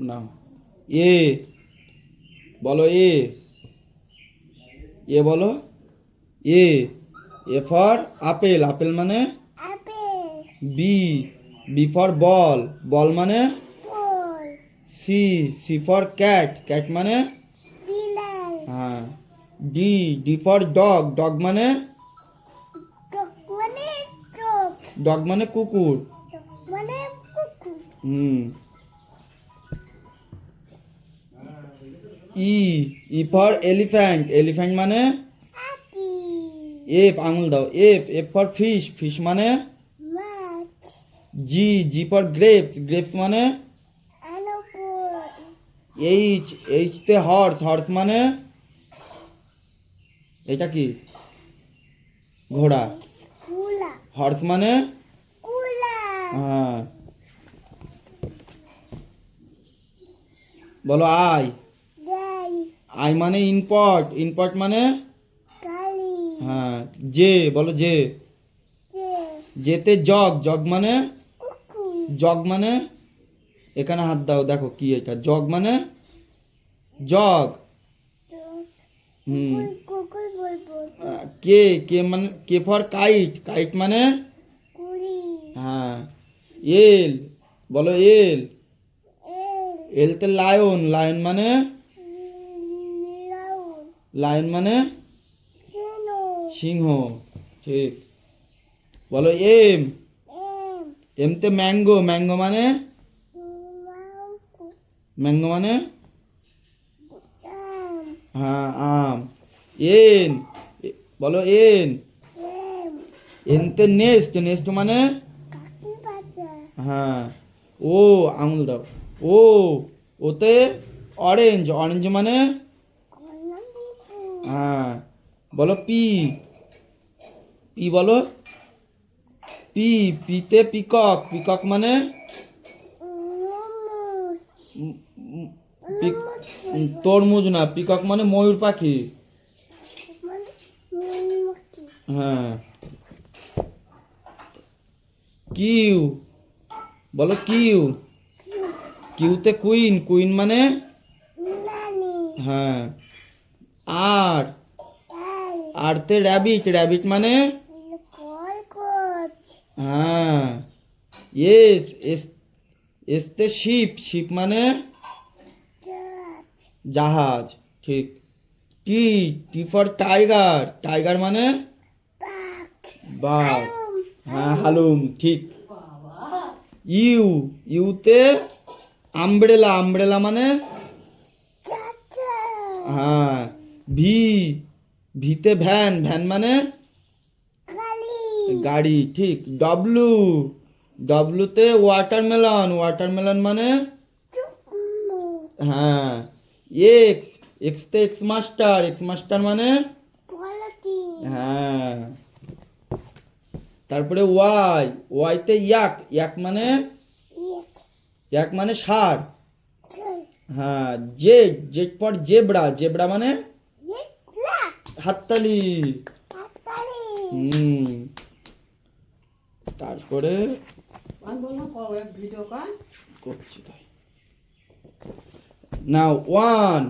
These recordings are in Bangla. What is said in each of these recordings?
না। এ বলো এ। এ বলো। A A for apple. Apple মানে? B B for ball. Ball মানে? C C for cat. Cat মানে? হ্যাঁ। D D for dog. Dog মানে? মানে ডগ মানে চোখ মানে কুকুর। হুম। E E for elephant elephant মানে? এফ আঙুল দাও। F F for fish fish মানে? G G for grapes grapes মানে? এইচ এইচ তে হর্স হর্স মানে? এটা কি? ঘোড়া। হর্স মানে? হ্যাঁ। বলো গাই আই মানে ইনপট ইনপট মানে? হ্যাঁ যে বলো যে। যেতে জগ জগ মানে? জগ মানে? এখানে হাত দাও দেখো কি এটা। জগ মানে? জগ। হুম। কে কে মানে? কে ফর কাইট কাইট মানে? হ্যাঁ। এল বলো এল। এল। এলতে লায়ন লায়ন মানে? লায়ন মানে? সিংহ। ঠিক। বলো এম। এম এমতে ম্যাঙ্গো। ম্যাঙ্গো মানে? ম্যাঙ্গো মানে? হ্যাঁ আম। এন। বলো এন। এনতে নেস্ট। নেস্ট মানে? হ্যাঁ। ও, আঙুল দাও। ও, ওতে অরেঞ্জ। অরেঞ্জ মানে? হ্যাঁ বলো পি পি বলো পি পিতে পিকক পিকক মানে? তরমুজ না পিকক মানে ময়ূর পাখি। হ্যাঁ। কিউ বলো কিউ। কিউতে কুইন কুইন মানে? হ্যাঁ। আর তাই আরতে র্যাবিট র্যাবিট মানে? হ্যাঁ। এস এস এসতে শিপ শিপ মানে? জাহাজ। ঠিক। T T for tiger tiger মানে? বাঘ। হ্যাঁ হালুম ঠিক। ইউ ইউতে আমব্রেলা আমব্রেলা মানে? হ্যাঁ। ভি ভিতে ভ্যান ভ্যান মানে? গাড়ি। ঠিক। ডব্লু ডব্লুতে ওয়াটারমেলন ওয়াটারমেলন মানে? হ্যাঁ। এক্স এক্সতে এক্স মাস্টার এক্স মাস্টার মানে? হ্যাঁ। তারপরে ওয়াই ওয়াইতে ইয়াক ইয়াক মানে? এক ইয়াক মানে ছয় হ্যাঁ জেড জেড পর জেব্রা জেব্রা মানে? হাততালি হুম। তারপরে করছি তাই। নাও one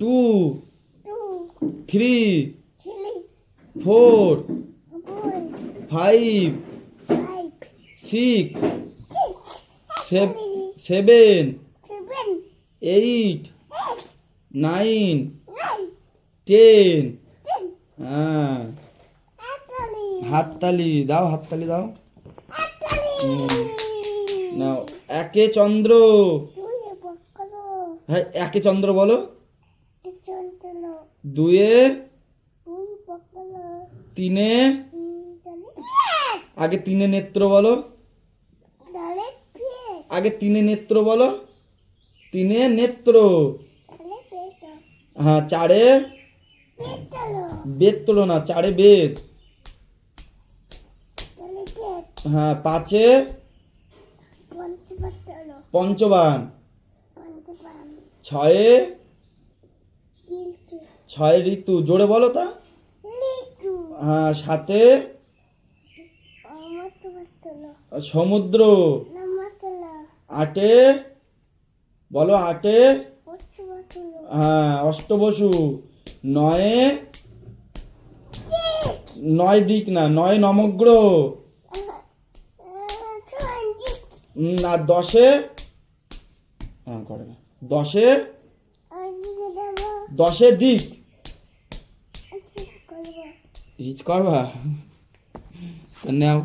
two three four five six seven eight nine ten. হ্যাঁ। হাততালি। দাও হাততালি দাও। নাও একে চন্দ্র। হ্যাঁ একে চন্দ্র বলো। দুয়ে তিনে আগে তিনে নেত্র বলো। আগে তিনে নেত্র বলো। তিনে নেত্র। হ্যাঁ চারে বেদ তোলো না, চারে বেদ। হ্যাঁ পাঁচে পঞ্চবান। ছয়ে ছয় ঋতু, জোরে বলো তা। হ্যাঁ অমতপাতলো সমুদ্র। আটে বলো আটে। হ্যাঁ অষ্টবসু। নয়ে নয় দিক না নয় নমগ্রহ না দশে? হ্যাঁ করে না। দশে? দশে দিক। হিচ করবা। নাও।